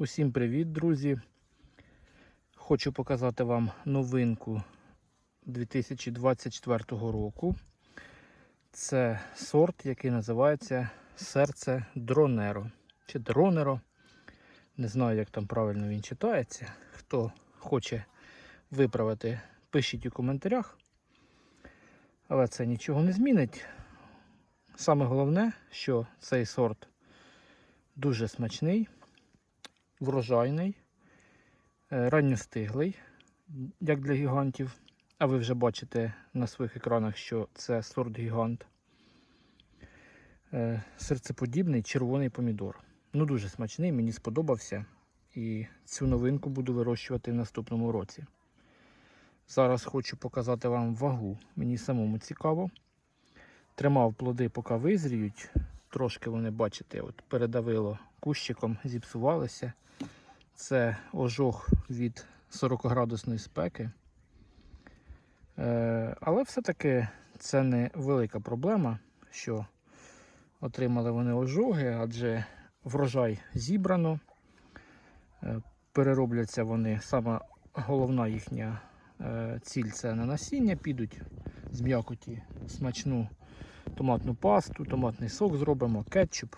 Усім привіт, друзі! Хочу показати вам новинку 2024 року. Це сорт, який називається серце Дронеро чи Дронеро. Не знаю, як там правильно він читається. Хто хоче виправити, пишіть у коментарях. Але це нічого не змінить. Саме головне, що цей сорт дуже смачний, врожайний, е, ранньостиглий, як для гігантів. А ви вже бачите на своїх екранах, що це сорт гігант. Е, Серцеподібний червоний помідор. Ну, дуже смачний, мені сподобався. І цю новинку буду вирощувати в наступному році. Зараз хочу показати вам вагу. Мені самому цікаво. Тримав плоди, поки визріють. Трошки вони, бачите, от передавило кущиком, зіпсувалися. Це ожог від 40-градусної спеки. Е, але все-таки це не велика проблема, що отримали вони ожоги, адже врожай зібрано. Е, переробляться вони, сама головна їхня е, ціль це на насіння, підуть з м'якоті смачну томатну пасту, томатний сок зробимо, кетчуп.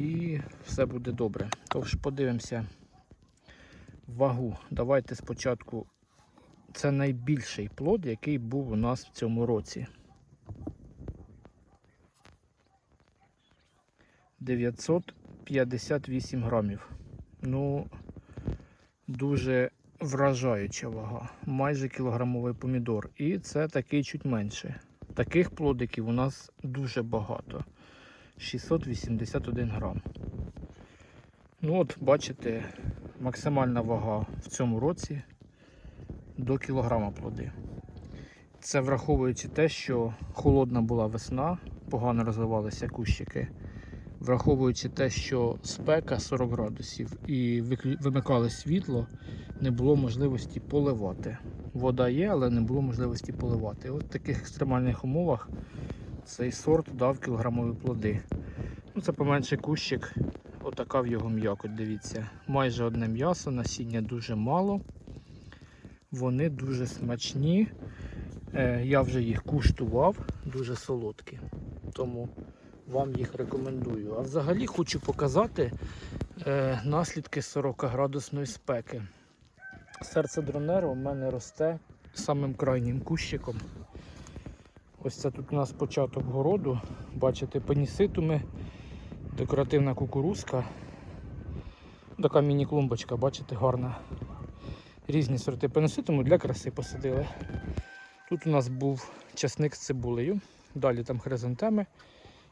І все буде добре. Тож подивимося вагу. Давайте спочатку. Це найбільший плод, який був у нас в цьому році. 958 грамів. Ну, дуже вражаюча вага. Майже кілограмовий помідор. І це такий чуть менше. Таких плодиків у нас дуже багато. 681 грам. Ну от, бачите, максимальна вага в цьому році до кілограма плоди. Це враховуючи те, що холодна була весна, погано розвивалися кущики. Враховуючи те, що спека 40 градусів і вимикали світло, не було можливості поливати. Вода є, але не було можливості поливати. От в таких екстремальних умовах цей сорт дав кілограмові плоди. Ну, це поменше кущик, отака в його м'якоть, дивіться. Майже одне м'ясо, насіння дуже мало. Вони дуже смачні. Е, я вже їх куштував, дуже солодкі. Тому вам їх рекомендую. А взагалі хочу показати е, наслідки 40-градусної спеки. Серце дронера у мене росте самим крайнім кущиком. Ось це тут у нас початок городу. Бачите, пеніситуми, декоративна кукурузка. Така міні-клумбочка, бачите, гарна. Різні сорти пеніситуму для краси посадили. Тут у нас був часник з цибулею, далі там хризантеми.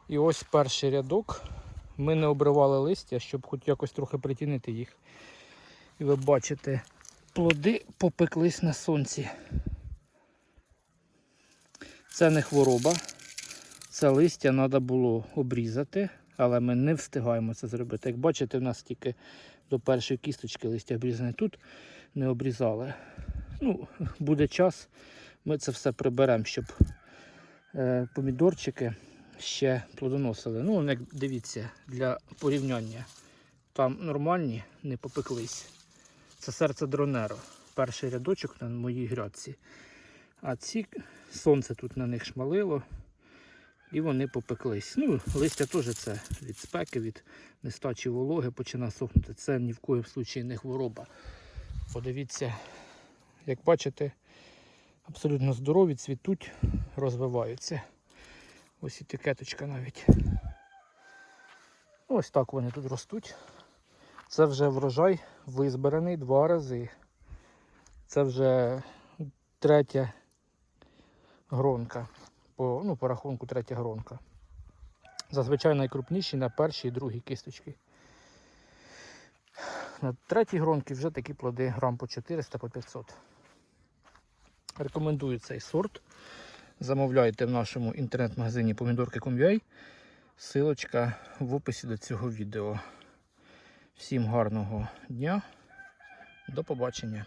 І ось перший рядок. Ми не обривали листя, щоб хоч якось трохи притінити їх. І ви бачите, плоди попеклись на сонці. Це не хвороба. Це листя треба було обрізати, але ми не встигаємо це зробити. Як бачите, в нас тільки до першої кісточки листя обрізане. Тут не обрізали. Ну, буде час, ми це все приберемо, щоб е, помідорчики ще плодоносили. Ну, як дивіться, для порівняння. Там нормальні, не попеклись. Це серце дронеро. Перший рядочок на моїй грядці. А ці сонце тут на них шмалило. І вони попеклись. Ну, листя теж це від спеки, від нестачі вологи починає сохнути. Це ні в коїм случаї не хвороба. Подивіться, як бачите, абсолютно здорові, цвітуть, розвиваються. Ось етикеточка навіть. Ось так вони тут ростуть. Це вже врожай визбираний два рази. Це вже третя гронка. По, ну, по рахунку третя гронка. Зазвичай найкрупніші на першій і другій кісточки. На третій гронці вже такі плоди грам по 400 по 500. Рекомендую цей сорт. Замовляйте в нашому інтернет-магазині помідорки.com.ua. Силочка в описі до цього відео. Всім гарного дня. До побачення.